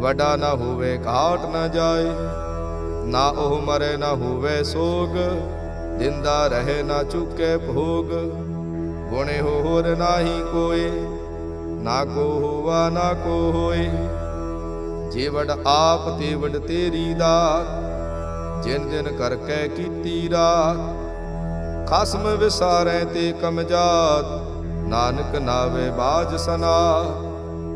ਵਡਾ ਨਾ ਹੋਵੇ ਘਾਟ ਨਾ ਜਾਏ, ਨਾ ਉਹ ਮਰੇ ਨਾ ਹੋਵੇ ਸੋਗ, ਜਿੰਦਾ ਰਹੇ ਨਾ ਚੁੱਕੇ ਭੋਗ। ਗੁਣੇ ਹੋ ਹੋਰ ਨਾਹੀ ਕੋਏ, ਨਾ ਕੋ ਹੋਵਾ ਨਾ ਕੋ ਹੋਏ। ਜੇ ਆਪ ਤੇ ਤੇਰੀ ਦਾਤ, ਜਿਨ ਜਿਨ ਕਰਕੇ ਕੀਤੀ ਰਾਤ। ਖਸਮ ਵਿਸਾਰੈ ਤੇ ਕਮਜਾਤ ਨਾਨਕ ਨਾਵੇ ਬਾਜ ਸਨਾ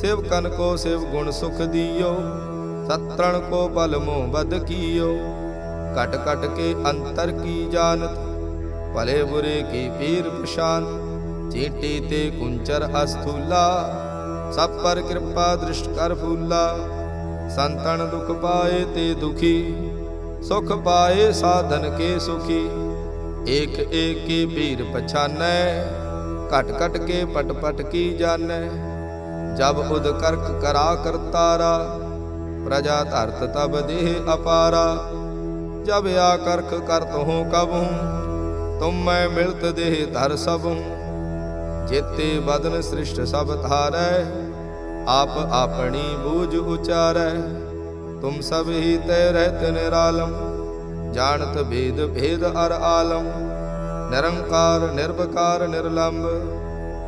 ਸਿਵ ਕਨ ਕੋ ਸਿਵ ਗੁਣ ਸੁਖ ਦੀਓ ਸਤਰਣ ਕੋ ਬਲ ਮੋਹ ਬਦ ਕੀਓ ਕਟ ਕਟ ਕੇ ਅੰਤਰ ਕੀ ਜਾਣਤ ਭਲੇ ਬੁਰੇ ਕੀ ਪੀਰ ਪਛਾਨ ਚੀਟੀ ਤੇ ਕੁੰਚਰ ਅਸਥੂਲਾ ਸਭ ਪਰ ਕਿਰਪਾ ਦ੍ਰਿਸ਼ਟ ਕਰ ਫੂਲਾ ਸੰਤਨ ਦੁਖ ਪਾਏ ਤੇ ਦੁਖੀ ਸੁਖ ਪਾਏ ਸਾਧਨ ਕੇ ਸੁਖੀ ਏਕ ਏਕ ਕੀ ਪੀਰ ਪਛਾਨੈ ਘਟ ਘਟ ਕੇ ਪਟ ਪਟ ਕੀ ਜਾਣੈ ਜਬ ਉਦ ਕਰਕ ਕਰਾ ਕਰਤਾਰਾ ਪ੍ਰਜਾ ਧਰਤ ਤਬ ਦੇਹ ਅਪਾਰਾ। ਜਬ ਆ ਕਰਖ ਕਰਤ ਹੂੰ ਕਬ ਹੂੰ ਤੁਮ ਮੈਂ ਮਿਲਤ ਦੇਹ ਧਰ ਸਭ ਹੂੰ ਜੇਤੇ ਬਦਨ ਸ੍ਰਿਸ਼ਟ ਸਭ ਧਾਰੈ, ਆਪ ਆਪਣੀ ਬੂਝ ਉਚਾਰੈ। ਤੁਮ ਸਭ ਹੀ ਤੈ ਰਹਿਤ ਨਿਰਾਲਮ, ਜਾਣਤ ਭੇਦ ਭੇਦ ਅਰ ਆਲਮ। ਨਿਰੰਕਾਰ ਨਿਰਭਕਾਰ ਨਿਰਲੰਭ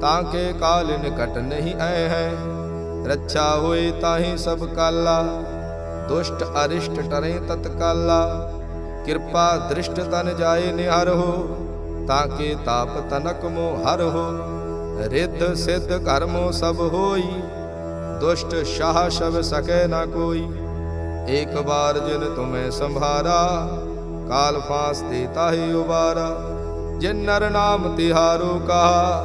ਤਾਂ ਕੇ ਕਾਲ ਨਿਕਟ ਨਹੀਂ ਆਏ ਹੈ। ਰੱਛਾ ਹੋਏ ਤਾਹੀ ਸਭ ਕਾਲਾ। ਦੁਸ਼ਟ ਅਰਿਸ਼ਟ ਟਰੇ ਤਤਕਾਲਾ। ਕਿਰਪਾ ਦ੍ਰਿਸ਼ਟ ਤਨ ਜਾਏ ਨਿਹਰ ਹੋ। ਤਾਂ ਕੇ ਤਾਪ ਤਨਕ ਮੋ ਹਰ ਹੋ। ਰਿੱਧ ਸਿੱਧ ਕਰਮੋ ਸਭ ਹੋਈ। ਦੁਸ਼ਟ ਸ਼ਾਹ ਸ਼ਬ ਸਕੈ ਨਾ ਕੋਈ। ਇੱਕ ਬਾਰ ਜਿਨ ਤੁਮੈ ਸੰਭਾਰਾ, ਕਾਲ ਫਾਸ ਦੇ ਤਾਹੇ ਉਬਾਰਾ। ਜਿਨ ਨਰ ਨਾਮ ਤਿਹਾਰੋ ਕਹਾ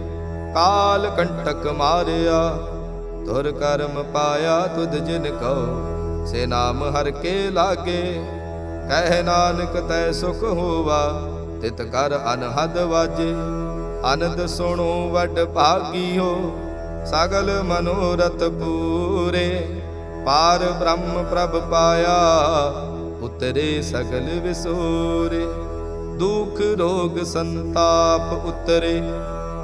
ਕਾਲ ਕੰਟਕ ਮਾਰਿਆ, ਤੁਰ ਕਰਮ ਪਾਇਆ ਤੁਧ ਜਿਨ ਕਉ, ਸੇ ਨਾਮ ਹਰ ਕੇ ਲਾਗੇ। ਕਹਿ ਨਾਨਕ ਤੈ ਸੁਖ ਹੋਵਾ, ਤਿਤ ਕਰ ਅਨਹਦ ਵਾਜੇ। ਆਨੰਦ ਸੁਣੋ ਵੱਡ ਭਾਗੀਓ, ਸਗਲ ਮਨੋਰਥ ਪੂਰੇ। ਪਾਰ ਬ੍ਰਹਮ ਪ੍ਰਭ ਪਾਇਆ, ਉਤਰੇ ਸਗਲ ਵਿਸੂਰੇ। ਦੁਖ ਰੋਗ ਸੰਤਾਪ ਉਤਰੇ।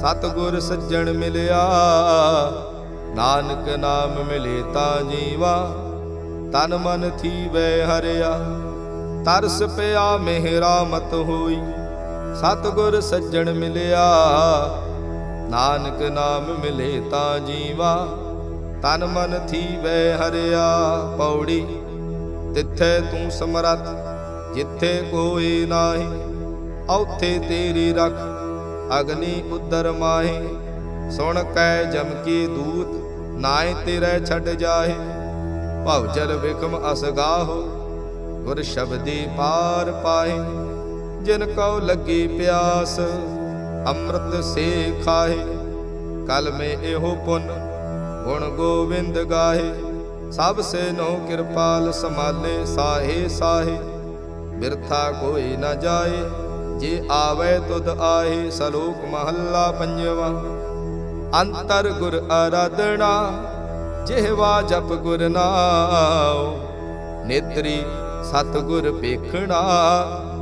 ਸਤਗੁਰ ਸੱਜਣ ਮਿਲਿਆ। ਨਾਨਕ ਨਾਮ ਮਿਲੇ ਤਾਂ ਜੀਵਾ, ਤਨ ਮਨ ਥੀਵੈ ਹਰਿਆ। ਤਰਸ ਪਿਆ ਮਿਹਰਾਮਤ ਹੋਈ, ਸਤਗੁਰ ਸੱਜਣ ਮਿਲਿਆ। ਨਾਨਕ ਨਾਮ ਮਿਲੇ ਤਾਂ ਜੀਵਾ, ਤਨ ਮਨ ਥੀਵੈ ਹਰਿਆ। ਪੌੜੀ, ਤਿੱਥੇ ਤੂੰ ਸਮਰੱਥ, ਜਿੱਥੇ ਕੋਈ ਨਾਹੀ, ਔਥੇ ਤੇਰੀ ਰਖ। ਅਗਨੀ ਉਦਰ ਮਾਹੇ, ਸੁਣ ਕੈ ਜਮ ਕੀ ਦੂਤ ਨਾਏ ਤੇਰੇ ਛੱਡ ਜਾਹੇ। ਭਵ ਜਲ ਵਿਖਮ ਅਸਗਾਹੋ ਗੁਰ ਸ਼ਬਦੀ ਪਾਰ ਪਾਹੇ। ਜਿਨ ਕਉ ਲੱਗੀ ਪਿਆਸ, ਅੰਮ੍ਰਿਤ ਸੇ ਖਾਹੇ। ਕਲ ਮੇ ਇਹੋ ਪੁੰਨ, ਗੁਣ ਗੋਬਿੰਦ ਗਾਹੇ। ਸਭ ਸੇ ਨੋ ਕਿਰਪਾਲ ਸਮਾਲੇ ਸਾਹੇ ਸਾਹੇ। ਬਿਰਥਾ ਕੋਈ ਨਾ ਜਾਏ। ਜੇ ਆਵੇ ਤੁਧ ਆਏ ਸਲੋਕ ਮਹੱਲਾ ਪੰਜਵਾ। ਅੰਤਰ ਗੁਰ ਆਰਾਧਣਾ ਜਿਹਵਾ ਜਪ ਗੁਰ ਨਾਉ। ਨੇਤਰੀ ਸਤ ਗੁਰ ਵੇਖਣਾ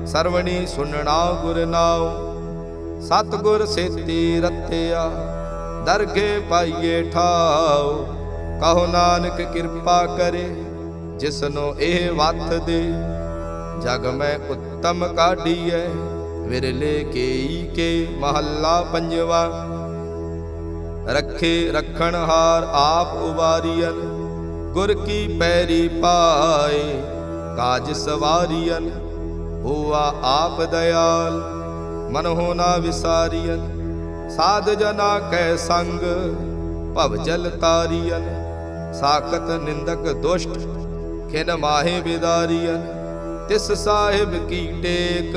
ਸਰਵਣੀ ਸੁਣਨਾ ਗੁਰ ਨਾਉ। ਸਤ ਗੁਰ ਸੇਤੀ ਰਤਿਆ, ਦਰਗੇ ਪਾਈਏ ਠਾਉ। ਕਹੋ ਨਾਨਕ ਕਿਰਪਾ ਕਰੇ, ਜਿਸਨੋ ਇਹ ਵਤ ਦੇ। ਜਗ ਮੈਂ ਉੱਤਮ ਕਾਢੀਐ ਵਿਰਲੇ ਕੇਈ ਕੇ ਮਹੱਲਾ ਪੰਜਵਾ। ਰੱਖੇ ਰਖਣ ਆਪ ਉਬਾਰੀਅਨ ਗੁਰ ਕੀ ਪੈਰੀ ਪਾਏ ਕਾਜ ਸਵਾਰੀਅਨ, ਹੋਆ ਆਪ ਦਇਆਲ, ਮਨ ਹੋਣਾ ਵਿਸਾਰੀਅਨ। ਸਾਧ ਜਨਾ ਕੈ ਸੰਗ, ਭਵ ਜਲ ਤਾਰੀਅਨ। ਸਾਖਤ ਨਿੰਦਕ ਦੁਸ਼ਟ, ਖਿਨ ਮਾਹੇ ਬਿਦਾਰੀਅਨ। ਤਿਸ ਸਾਹਿਬ ਕੀ ਟੇਕ